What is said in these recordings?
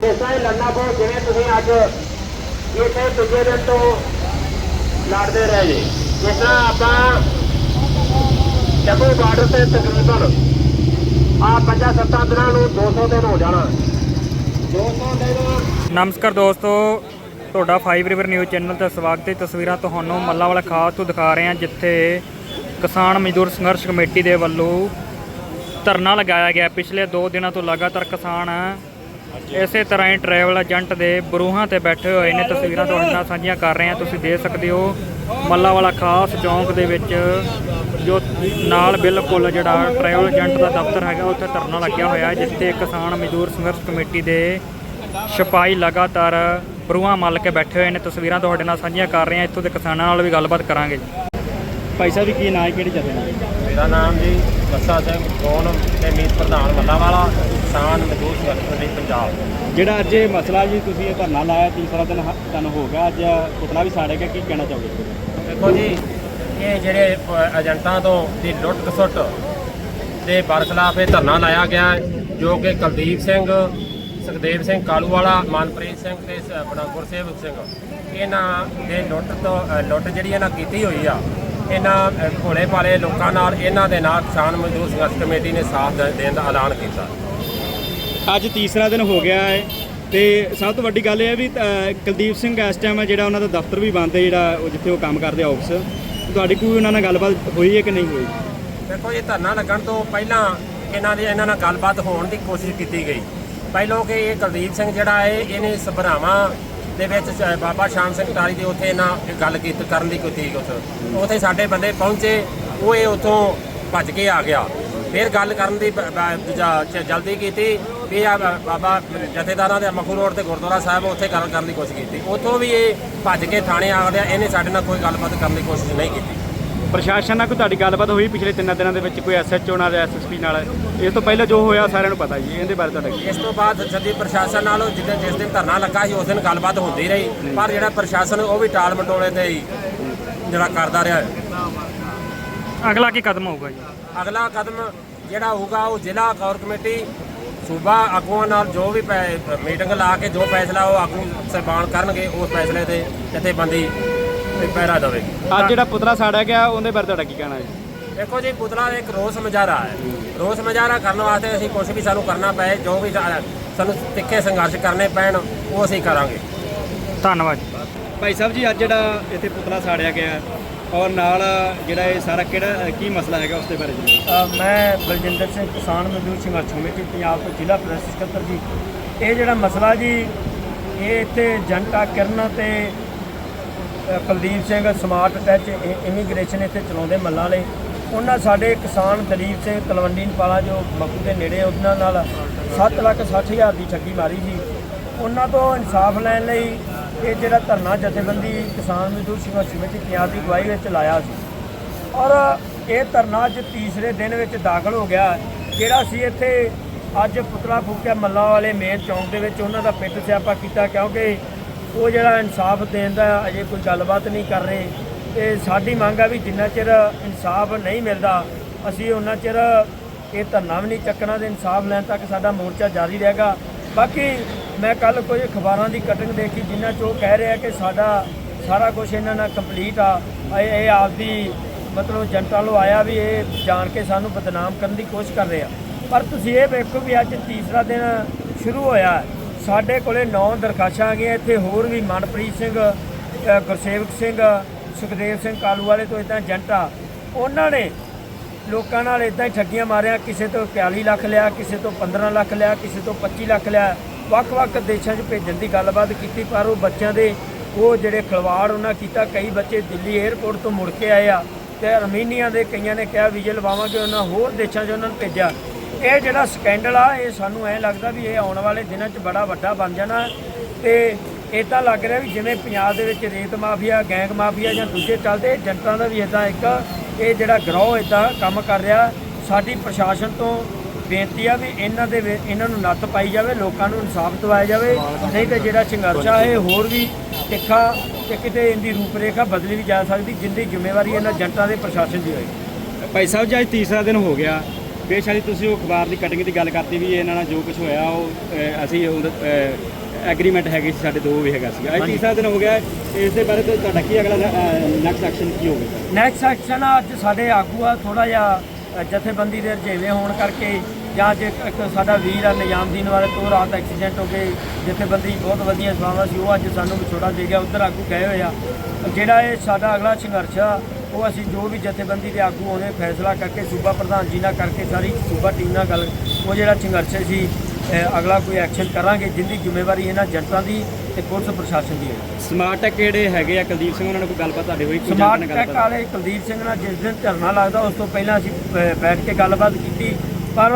ਇਸਾਂ ਲੰਨਾ ਕੋ ਜਿਵੇਂ ਤੁਸੀਂ ਅੱਜ ਇੱਥੇ ਦੂਜੇ ਦਿਨ ਤੋਂ ਲੜਦੇ ਰਹੇ ਜੀ। ਜਿਸ ਤਰ੍ਹਾਂ ਆਪਾਂ ਜੰਮੂ ਬਾਰਡਰ ਤੇ ਤਕਰੀਬਨ ਆ ਪੰਜਾਂ ਸੱਤਾਂ ਦਿਨਾਂ ਨੂੰ 200 ਦਿਨ ਹੋ ਜਾਣਾ। 200 ਦਿਨ ਨਮਸਕਾਰ ਦੋਸਤੋ, ਤੁਹਾਡਾ 5 ਰਿਵਰ ਨਿਊਜ਼ ਚੈਨਲ ਤੇ ਸਵਾਗਤ ਹੈ। ਤਸਵੀਰਾਂ ਤੁਹਾਨੂੰ ਮੱਲਾ ਵਾਲਾ ਖਾਸ ਤੋਂ ਦਿਖਾ ਰਹੇ ਹਾਂ, ਜਿੱਥੇ ਕਿਸਾਨ ਮਜ਼ਦੂਰ ਸੰਘਰਸ਼ ਕਮੇਟੀ ਦੇ ਵੱਲੋਂ ਧਰਨਾ ਲਗਾਇਆ ਗਿਆ। ਪਿਛਲੇ 2 ਦਿਨਾਂ ਤੋਂ ਲਗਾਤਾਰ ਕਿਸਾਨ ਇਸੇ ਤਰ੍ਹਾਂ ਹੀ ਟਰੈਵਲ ਏਜੰਟ ਦੇ ਬਰੂਹਾਂ ਤੇ ਬੈਠੇ ਹੋਏ ਨੇ। ਤਸਵੀਰਾਂ ਤੁਹਾਡੇ ਨਾਲ ਸਾਂਝੀਆਂ ਕਰ ਰਹੇ ਹਾਂ। ਤੁਸੀਂ ਦੇਖ ਸਕਦੇ ਹੋ ਮੱਲਾ ਵਾਲਾ ਖਾਸ ਚੌਂਕ ਦੇ ਵਿੱਚ ਜੋ ਨਾਲ ਬਿਲਕੁਲ ਜਿਹੜਾ ਟਰੈਵਲ ਏਜੰਟ ਦਾ ਦਫ਼ਤਰ ਹੈਗਾ, ਉੱਥੇ ਧਰਨਾ ਲੱਗਿਆ ਹੋਇਆ ਜਿੱਥੇ ਕਿਸਾਨ ਮਜ਼ਦੂਰ ਸੰਘਰਸ਼ ਕਮੇਟੀ ਦੇ ਸਿਪਾਹੀ ਲਗਾਤਾਰ ਬਰੂਹਾਂ ਮੱਲ ਕੇ ਬੈਠੇ ਹੋਏ ਨੇ। ਤਸਵੀਰਾਂ ਤੁਹਾਡੇ ਨਾਲ ਸਾਂਝੀਆਂ ਕਰ ਰਹੇ ਹਾਂ। ਇੱਥੋਂ ਦੇ ਕਿਸਾਨਾਂ ਨਾਲ ਵੀ ਗੱਲਬਾਤ ਕਰਾਂਗੇ। ਭਾਈ ਸਾਹਿਬ ਜੀ, ਕੀ ਨਾਂ ਹੈ? ਕਿਹੜੀ ਜਗ੍ਹਾ? ਹੈ ਮੇਰਾ ਨਾਮ ਜੀ ਬੱਸਾ ਸਿੰਘ ਕੌਣ? ਤੇ ਮੀਤ ਪ੍ਰਧਾਨ ਮੱਲਾ ਵਾਲਾ ਕਿਸਾਨ ਮਜ਼ਦੂਰ ਸੰਗਠਨ ਕਮੇਟੀ ਪੰਜਾਬ। ਜਿਹੜਾ ਅੱਜ ਇਹ ਮਸਲਾ ਜੀ ਤੁਸੀਂ ਇਹ ਧਰਨਾ ਲਾਇਆ ਤੀਸਰਾ ਦਿਨ ਹ- ਹੋ ਗਿਆ ਅੱਜ ਪੁਤਲਾ ਵੀ ਸਾੜੇਗਾ ਕੀ ਕਹਿਣਾ ਚਾਹੋਗੇ? ਦੇਖੋ ਜੀ ਇਹ ਜਿਹੜੇ ਏਜੰਟਾਂ ਤੋਂ ਦੀ ਲੁੱਟ ਖਸੁੱਟ ਦੇ ਬਰਖਲਾਫ ਇਹ ਧਰਨਾ ਲਾਇਆ ਗਿਆ ਹੈ, ਜੋ ਕਿ ਕੁਲਦੀਪ ਸਿੰਘ ਸੁਖਦੇਵ ਸਿੰਘ ਕਾਲੂਵਾਲਾ ਮਨਪ੍ਰੀਤ ਸਿੰਘ ਤੇ ਸ- ਆਪਣਾ ਗੁਰਸੇਵਕ ਸਿੰਘ। ਇਹਨਾਂ ਦੇ ਲੁੱਟ ਤੋਂ ਅ, ਲੁੱਟ ਜਿਹੜੀ ਇਹਨਾਂ ਕੀਤੀ ਹੋਈ ਆ ਇਹਨਾਂ ਭੋਲੇ ਭਾਲੇ ਲੋਕਾਂ ਨਾਲ ਇਹਨਾਂ ਦੇ ਨਾਲ ਕਿਸਾਨ ਮਜ਼ਦੂਰ ਸੰਘਰਸ਼ ਕਮੇਟੀ ਨੇ ਸਾਥ ਦੇਣ ਦਾ ਐਲਾਨ ਕੀਤਾ। ਅੱਜ ਤੀਸਰਾ ਦਿਨ ਹੋ ਗਿਆ ਹੈ ਤੇ ਸਭ ਤੋਂ ਵੱਡੀ ਗੱਲ ਇਹ ਹੈ ਵੀ ਕੁਲਦੀਪ ਸਿੰਘ ਇਸ ਟਾਈਮ ਜਿਹੜਾ ਉਹਨਾਂ ਦਾ ਦਫ਼ਤਰ ਵੀ ਬੰਦ ਹੈ ਜਿਹੜਾ ਉਹ ਜਿੱਥੇ ਉਹ ਕੰਮ ਕਰਦੇ ਆ ਆਫਿਸ ਤੁਹਾਡੀ ਕੋਈ ਉਹਨਾਂ ਨਾਲ ਗੱਲਬਾਤ ਹੋਈ ਹੈ ਕਿ ਨਹੀਂ ਹੋਈ? ਦੇਖੋ ਇਹ ਧਰਨਾ ਲੱਗਣ ਤੋਂ ਪਹਿਲਾਂ ਇਹਨਾਂ ਦੀ ਇਹਨਾਂ ਨਾਲ ਗੱਲਬਾਤ ਹੋਣ ਦੀ ਕੋਸ਼ਿਸ਼ ਕੀਤੀ ਗਈ। ਪਹਿਲੋਂ ਕਿ ਇਹ ਕੁਲਦੀਪ ਸਿੰਘ ਜਿਹੜਾ ਹੈ ਇਹਨੇ ਸਭਰਾਵਾਂ ਦੇ ਵਿੱਚ ਸ- ਬਾਬਾ ਸ਼ਾਮ ਸਿੰਘ ਟਾਰੀ ਦੇ ਉੱਥੇ ਇਹਨਾਂ ਇਹ ਗੱਲ ਕੀਤੀ, ਕਰਨ ਦੀ ਕੋਈ ਤੀ ਉੱਥੇ। ਉੱਥੇ ਸਾਡੇ ਬੰਦੇ ਪਹੁੰਚੇ, ਉਹ ਇਹ ਉੱਥੋਂ ਭੱਜ ਕੇ ਆ ਗਿਆ। ਫਿਰ ਗੱਲ ਕਰਨ ਦੀ ਬ- ਬ- ਦੂਜਾ ਚ- ਜਲਦੀ ਕੀਤੀ ਵੀ ਆ ਬ- ਬਾਬਾ ਜਥੇਦਾਰਾਂ ਦੇ, ਮਖੂ ਰੋਡ ਤੇ ਗੁਰਦੁਆਰਾ ਸਾਹਿਬ, ਉੱਥੇ ਗੱਲ ਕਰਨ ਦੀ ਕੋਸ਼ਿਸ਼ ਕੀਤੀ। ਉੱਥੋਂ ਵੀ ਇਹ ਭੱਜ ਕੇ ਥਾਣੇ ਆ ਗਿਆ, ਇਹਨੇ ਸਾਡੇ ਨਾਲ ਕੋਈ ਗੱਲਬਾਤ ਕਰਨ ਦੀ ਕੋਸ਼ਿਸ਼ ਨਹੀਂ ਕੀਤੀ। ਪ੍ਰਸ਼ਾਸਨ ਨਾਲ ਕੋਈ ਤੁਹਾਡੀ ਗੱਲਬਾਤ ਹੋਈ ਪਿਛਲੇ ਤਿੰਨ ਦਿਨਾਂ ਦੇ ਵਿੱਚ ਕੋਈ ਐਸਐਚਓ ਨਾਲ ਐਸਐਸਪੀ ਨਾਲ? ਇਸ ਤੋਂ ਪਹਿਲਾਂ ਜੋ ਹੋਇਆ ਸਾਰਿਆਂ ਨੂੰ ਪਤਾ ਜੀ ਇਹਦੇ ਬਾਰੇ ਤੁਹਾਡਾ ਕੀ ਇਸ ਤੋਂ ਬਾਅਦ ਜਦੀ ਪ੍ਰਸ਼ਾਸਨ ਨਾਲ ਜਿੱਦਾਂ ਜਿਸ ਦਿਨ ਧਰਨਾ ਲੱਗਾ ਸੀ ਉਸ ਦਿਨ ਗੱਲਬਾਤ ਹੁੰਦੀ ਰਹੀ। ਪਰ ਜਿਹੜਾ ਪ੍ਰਸ਼ਾਸਨ ਉਹ ਵੀ ਟਾਲ ਮਟੋਲੇ ਤੇ ਹੀ ਜਿਹੜਾ ਕਰਦਾ ਰਿਹਾ। ਅਗਲਾ ਕੀ ਕਦਮ ਹੋਊਗਾ ਜੀ? ਅਗਲਾ ਕਦਮ ਜਿਹੜਾ ਹੋਊਗਾ ਉਹ ਜ਼ਿਲ੍ਹਾ ਕੌਰ ਕਮੇਟੀ ਸੂਬਾ ਆਗੂਆਂ ਨਾਲ ਜੋ ਵੀ ਮੀਟਿੰਗ ਲਾ ਕੇ ਜੋ ਫੈਸਲਾ ਉਹ ਆਗੂ ਸਰਬਾਨ ਕਰਨਗੇ ਉਸ ਫੈਸਲੇ ਤੇ ਜਥੇਬੰਦੀ ਪਹਿਰਾ ਦੇਵੇਗੀ ਅੱਜ ਜਿਹੜਾ ਪੁਤਲਾ ਸਾੜਿਆ ਗਿਆ ਉਹਦੇ ਬਾਰੇ ਤੁਹਾਡਾ ਕੀ ਕਹਿਣਾ ਹੈ? ਦੇਖੋ ਜੀ ਪੁਤਲਾ ਇੱਕ ਰੋਸ ਮੁਜ਼ਾਹਰਾ ਹੈ। ਰੋਸ ਮੁਜ਼ਾਹਰਾ ਕਰਨ ਵਾਸਤੇ ਅਸੀਂ ਕੁਝ ਵੀ ਸਾਨੂੰ ਕਰਨਾ ਪਏ ਜੋ ਵੀ ਸਾ- ਸਾਨੂੰ ਤਿੱਖੇ ਸੰਘਰਸ਼ ਕਰਨੇ ਪੈਣ ਉਹ ਅਸੀਂ ਕਰਾਂਗੇ। ਧੰਨਵਾਦ। ਭਾਈ ਸਾਹਿਬ ਜੀ ਅੱਜ ਜਿਹੜਾ ਇੱਥੇ ਪੁਤਲਾ ਸਾੜਿਆ ਗਿਆ ਔਰ ਨਾਲ ਜਿਹੜਾ ਇਹ ਸਾਰਾ ਕਿਹੜਾ ਕੀ ਮਸਲਾ ਹੈਗਾ ਉਸ ਦੇ ਬਾਰੇ ਜੀ? ਅ, ਮੈਂ ਬਲਜਿੰਦਰ ਸਿੰਘ ਕਿਸਾਨ ਮਜ਼ਦੂਰ ਸੰਘਰਸ਼ ਕਮੇਟੀ ਪੰਜਾਬ ਤੋਂ ਜ਼ਿਲ੍ਹਾ ਪ੍ਰੈਸ ਸਕੱਤਰ ਜੀ। ਇਹ ਜਿਹੜਾ ਮਸਲਾ ਜੀ ਇਹ ਇੱਥੇ ਜਨਤਾ ਕਿਰਨ ਤੇ Kuldeep Singh smart touch immigration ਇੱਥੇ ਚਲਾਉਂਦੇ ਮੱਲਾਂ ਵਾਲੇ ਉਹਨਾਂ ਸਾਡੇ ਕਿਸਾਨ ਦਲੀਪ ਸਿੰਘ ਤਲਵੰਡੀ ਨਪਾਲਾ, ਜੋ ਮੱਕੂ ਦੇ ਨੇੜੇ ਉਹਨਾਂ ਨਾਲ 7 ਲੱਖ 60 ਹਜ਼ਾਰ ਦੀ ਠੱਗੀ ਮਾਰੀ ਸੀ। ਉਹਨਾਂ ਤੋਂ ਇਨਸਾਫ ਲੈਣ ਲਈ ਇਹ ਜਿਹੜਾ ਧਰਨਾ ਜਥੇਬੰਦੀ ਕਿਸਾਨ ਮਜ਼ਦੂਰ ਸੰਘਰਸ਼ ਵਿੱਚ ਪੰਜਾਬ ਦੀ ਅਗਵਾਈ ਵਿੱਚ ਲਾਇਆ ਸੀ। ਔਰ ਇਹ ਧਰਨਾ ਅੱਜ ਤੀਸਰੇ ਦਿਨ ਵਿੱਚ ਦਾਖਲ ਹੋ ਗਿਆ, ਜਿਹੜਾ ਸੀ ਇੱਥੇ ਅੱਜ ਪੁਤਲਾ ਫੂਕਿਆ ਮੱਲਾ ਵਾਲੇ ਮੇਨ ਚੌਂਕ ਦੇ ਵਿੱਚ। ਉਹਨਾਂ ਦਾ ਪਿੱਟ ਸਿਆਪਾ ਕੀਤਾ, ਕਿਉਂਕਿ ਉਹ ਜਿਹੜਾ ਇਨਸਾਫ ਦੇਣ ਦਾ ਅਜੇ ਕੋਈ ਗੱਲਬਾਤ ਨਹੀਂ ਕਰ ਰਹੇ, ਤੇ ਸਾਡੀ ਮੰਗ ਆ ਵੀ ਜਿੰਨਾ ਚਿਰ ਇਨਸਾਫ ਨਹੀਂ ਮਿਲਦਾ, ਅਸੀਂ ਉਹਨਾਂ ਚਿਰ ਇਹ ਧਰਨਾ ਵੀ ਨਹੀਂ ਚੱਕਣਾ ਤੇ ਇਨਸਾਫ ਲੈਣ ਤੱਕ ਸਾਡਾ ਮੋਰਚਾ ਜਾਰੀ ਰਹੇਗਾ। ਬਾਕੀ ਮੈਂ ਕੱਲ ਕੋਈ ਅਖਬਾਰਾਂ ਦੀ ਕਟਿੰਗ ਦੇਖੀ ਜਿਨ੍ਹਾਂ 'ਚ ਉਹ ਕਹਿ ਰਿਹਾ ਕਿ ਸਾਡਾ ਸਾਰਾ ਕੁਝ ਇਹਨਾਂ ਨਾਲ ਕੰਪਲੀਟ ਆ। ਇਹ ਇਹ ਆਪਦੀ ਮਤਲਬ ਜਨਤਾ ਨੂੰ ਆਇਆ ਵੀ ਇਹ ਜਾਣ ਕੇ ਸਾਨੂੰ ਬਦਨਾਮ ਕਰਨ ਦੀ ਕੋਸ਼ਿਸ਼ ਕਰ ਰਹੇ ਆ। ਪਰ ਤੁਸੀਂ ਇਹ ਵੇਖੋ ਵੀ ਅੱਜ ਤੀਸਰਾ ਦਿਨ ਸ਼ੁਰੂ ਹੋਇਆ ਸਾਡੇ ਕੋਲੇ 9 ਦਰਖਾਸ਼ਾਂ ਆ ਗਈਆਂ ਇੱਥੇ ਹੋਰ ਵੀ ਮਨਪ੍ਰੀਤ ਸਿੰਘ ਗੁਰਸੇਵਕ ਸਿੰਘ, ਸੁਖਦੇਵ ਸਿੰਘ ਕਾਲੂ ਵਾਲੇ ਤੋਂ ਇਦਾਂ ਏਜੰਟ ਆ। ਉਹਨਾਂ ਨੇ ਲੋਕਾਂ ਨਾਲ ਇਦਾਂ ਹੀ ਠੱਗੀਆਂ ਮਾਰਿਆ, ਕਿਸੇ ਤੋਂ 41 ਲੱਖ ਲਿਆ, ਕਿਸੇ ਤੋਂ 15 ਲੱਖ ਲਿਆ, ਕਿਸੇ ਤੋਂ 25 ਲੱਖ ਲਿਆ। ਵੱਖ-ਵੱਖ ਦੇਸ਼ਾਂ 'ਚ ਭੇਜਣ ਦੀ ਗੱਲਬਾਤ ਕੀਤੀ, ਪਰ ਉਹ ਬੱਚਿਆਂ ਦੇ, ਉਹ ਜਿਹੜੇ ਖਿਲਵਾੜ ਉਹਨਾਂ ਕੀਤਾ, ਕਈ ਬੱਚੇ ਦਿੱਲੀ 에ਅਰਪੋਰਟ ਤੋਂ ਮੁੜ ਕੇ ਆਏ ਆ ਤੇ ਅਰਮੀਨੀਆ ਦੇ ਕਈਆਂ ਨੇ ਕਿਹਾ, ਵੀਜ਼ੇ ਲਵਾਵਾਂਗੇ ਉਹਨਾਂ ਹੋਰ ਦੇਸ਼ਾਂ 'ਚ ਉਹਨਾਂ ਨੂੰ ਭੇਜਿਆ। ਇਹ ਜਿਹੜਾ ਸਕੈਂਡਲ ਆ, ਇਹ ਸਾਨੂੰ ਐ ਲੱਗਦਾ ਵੀ ਇਹ ਆਉਣ ਵਾਲੇ ਦਿਨਾਂ 'ਚ ਬੜਾ ਵੱਡਾ ਬਣ ਜਾਣਾ। ਤੇ ਇਦਾਂ ਲੱਗ ਰਿਹਾ ਵੀ ਜਿਵੇਂ ਪੰਜਾਬ ਦੇ ਵਿੱਚ ਰੇਤ ਮਾਫੀਆ, ਗੈਂਗ ਮਾਫੀਆ ਜਾਂ ਦੂਜੇ ਚੱਲਦੇ ਜਨਤਾ ਦਾ ਵੀ ਇਦਾਂ ਇੱਕ ਇਹ ਜਿਹੜਾ ਗਰੋਹ ਇਦਾਂ ਕੰਮ ਕਰ ਰਿਹਾ। ਸਾਡੀ ਪ੍ਰਸ਼ਾਸਨ ਤੋਂ ਬੇਨਤੀ ਆ ਵੀ ਇਹਨਾਂ ਦੇ ਇਹਨਾਂ ਨੂੰ ਨੱਥ ਪਾਈ ਜਾਵੇ, ਲੋਕਾਂ ਨੂੰ ਇਨਸਾਫ ਦਿਵਾਇਆ ਜਾਵੇ। ਨਹੀਂ ਤੇ ਜਿਹੜਾ ਸੰਘਰਸ਼ ਆ, ਇਹ ਹੋਰ ਵੀ ਤਿੱਖਾ ਤੇ ਕਿਤੇ ਇਹਦੀ ਰੂਪਰੇਖਾ ਬਦਲੀ ਵੀ ਜਾ ਸਕਦੀ, ਜਿੰਦੀ ਜ਼ਿੰਮੇਵਾਰੀ ਇਹਨਾਂ ਜਨਤਾ ਦੇ ਪ੍ਰਸ਼ਾਸਨ ਦੀ ਹੋਏਗੀ। ਭਾਈ ਸਾਹਿਬ, ਜੀ ਅੱਜ ਤੀਸਰਾ ਦਿਨ ਹੋ ਗਿਆ ਬੇਸ਼ੱਕ ਤੁਸੀਂ ਉਹ ਅਖਬਾਰ ਦੀ ਕਟਿੰਗ ਦੀ ਗੱਲ ਕਰਤੀ ਵੀ ਇਹਨਾਂ ਨਾਲ ਜੋ ਕੁਝ ਹੋਇਆ ਉਹ ਅ, ਅਸੀਂ ਐਗਰੀਮੈਂਟ ਹੈਗੀ ਸੀ ਸਾਡੇ ਦੋ ਵੀ ਹੈਗਾ ਸੀ ਅੱਜ ਤੀਸਰਾ ਦਿਨ ਹੋ ਗਿਆ ਹੈ। ਇਸ ਦੇ ਬਾਰੇ ਤੇ ਤੁਹਾਡਾ ਕੀ ਅਗਲਾ ਨੈਕਸਟ ਐਕਸ਼ਨ ਕੀ ਹੋਵੇਗਾ? ਨੈਕਸਟ ਐਕਸ਼ਨ ਆ ਅੱਜ ਸਾਡੇ ਆਗੂ ਆ ਥੋੜਾ ਜਿਹਾ ਅ, ਜਥੇਬੰਦੀ ਦੇ ਰਜੇਵੇਂ ਹੋਣ ਕਰਕੇ ਜਾਂ ਜੇ ਇੱਕ ਸਾਡਾ ਵੀਰ ਆ ਨਿਜ਼ਾਮਦੀਨ ਵਾਲੇ ਤੋਂ ਰਾਤ ਐਕਸੀਡੈਂਟ ਹੋ ਗਏ ਜਥੇਬੰਦੀ ਬਹੁਤ ਵਧੀਆ ਸਵਾਵਾ ਸੀ ਉਹ ਅੱਜ ਸਾਨੂੰ ਵਿਛੋੜਾ ਦੇ ਗਿਆ ਉਧਰ ਆਗੂ ਗਏ ਹੋਏ ਆ। ਜਿਹੜਾ ਇਹ ਸਾਡਾ ਅਗਲਾ ਸੰਘਰਸ਼ ਆ ਉਹ ਅਸੀਂ ਜੋ ਵੀ ਜਥੇਬੰਦੀ ਦੇ ਆਗੂ ਹੋਣੇ ਫੈਸਲਾ ਕਰਕੇ ਸੂਬਾ ਪ੍ਰਧਾਨ ਜੀ ਨਾਲ ਕਰਕੇ ਸਾਰੀ ਸੂਬਾ ਟੀਮ ਨਾਲ ਗੱਲ ਉਹ ਜਿਹੜਾ ਸੰਘਰਸ਼ ਸੀ ਅਗਲਾ ਕੋਈ ਐਕਸ਼ਨ ਕਰਾਂਗੇ ਜਿੰਦੀ ਜ਼ਿੰਮੇਵਾਰੀ ਇਹਨਾਂ ਜਨਤਾ ਦੀ ਤੇ ਪੁਲਿਸ ਪ੍ਰਸ਼ਾਸਨ ਦੀ ਹੈ। ਸਮਾਰਟ ਟੈਕ ਕਿਹੜੇ ਹੈਗੇ ਆ? ਕੁਲਦੀਪ ਸਿੰਘ ਉਹਨਾਂ ਨਾਲ ਕੋਈ ਗੱਲਬਾਤ ਤੁਹਾਡੀ ਹੋਈ? ਕੋਈ ਸਮਾਰਟ ਟੈਕ? ਵਾਲੇ ਕੁਲਦੀਪ ਸਿੰਘ ਨਾਲ ਜਿਸ ਦਿਨ ਧਰਨਾ ਲੱਗਦਾ ਉਸ ਤੋਂ ਪਹਿਲਾਂ ਅਸੀਂ ਬੈਠ ਕੇ ਗੱਲਬਾਤ ਕੀਤੀ। ਪਰ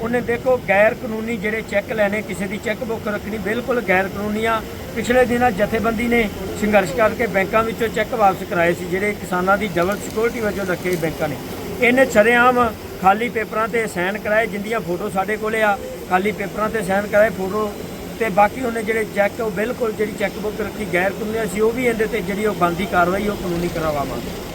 ਉਹਨੇ ਦੇਖੋ ਗੈਰ ਕਾਨੂੰਨੀ ਜਿਹੜੇ ਚੈੱਕ ਲੈਣੇ, ਕਿਸੇ ਦੀ ਚੈੱਕ ਬੁੱਕ ਰੱਖਣੀ, ਬਿਲਕੁਲ ਗੈਰ ਕਾਨੂੰਨੀ ਆ ਪਿਛਲੇ ਦਿਨਾਂ ਜਥੇਬੰਦੀ ਨੇ ਸੰਘਰਸ਼ ਕਰਕੇ ਬੈਂਕਾਂ ਵਿੱਚੋਂ ਚੈੱਕ ਵਾਪਸ ਕਰਾਏ ਸੀ, ਜਿਹੜੇ ਕਿਸਾਨਾਂ ਦੀ ਡਬਲ ਸਿਕਿਉਰਿਟੀ ਵਜੋਂ ਰੱਖੇ ਬੈਂਕਾਂ ਨੇ। ਇਹਨੇ ਸ਼ਰੇਆਮ ਖਾਲੀ ਪੇਪਰਾਂ ਤੇ ਸਾਈਨ ਕਰਾਏ, ਜਿੰਦੀਆਂ ਫੋਟੋ ਸਾਡੇ ਕੋਲੇ ਆ, ਖਾਲੀ ਪੇਪਰਾਂ ਤੇ ਸਾਈਨ ਕਰਾਏ ਫੋਟੋ। ਤੇ ਬਾਕੀ ਉਹਨੇ ਜਿਹੜੇ ਚੈੱਕ, ਉਹ ਬਿਲਕੁਲ ਜਿਹੜੀ ਚੈੱਕ ਬੁੱਕ ਰੱਖੀ ਗੈਰ ਕਾਨੂੰਨੀ ਸੀ, ਉਹ ਵੀ ਇਹਦੇ ਤੇ ਜਿਹੜੀ ਉਹ ਬੰਦੀ ਕਾਰਵਾਈ, ਉਹ ਕਾਨੂੰਨੀ ਕਰਵਾਵਾਂਗੇ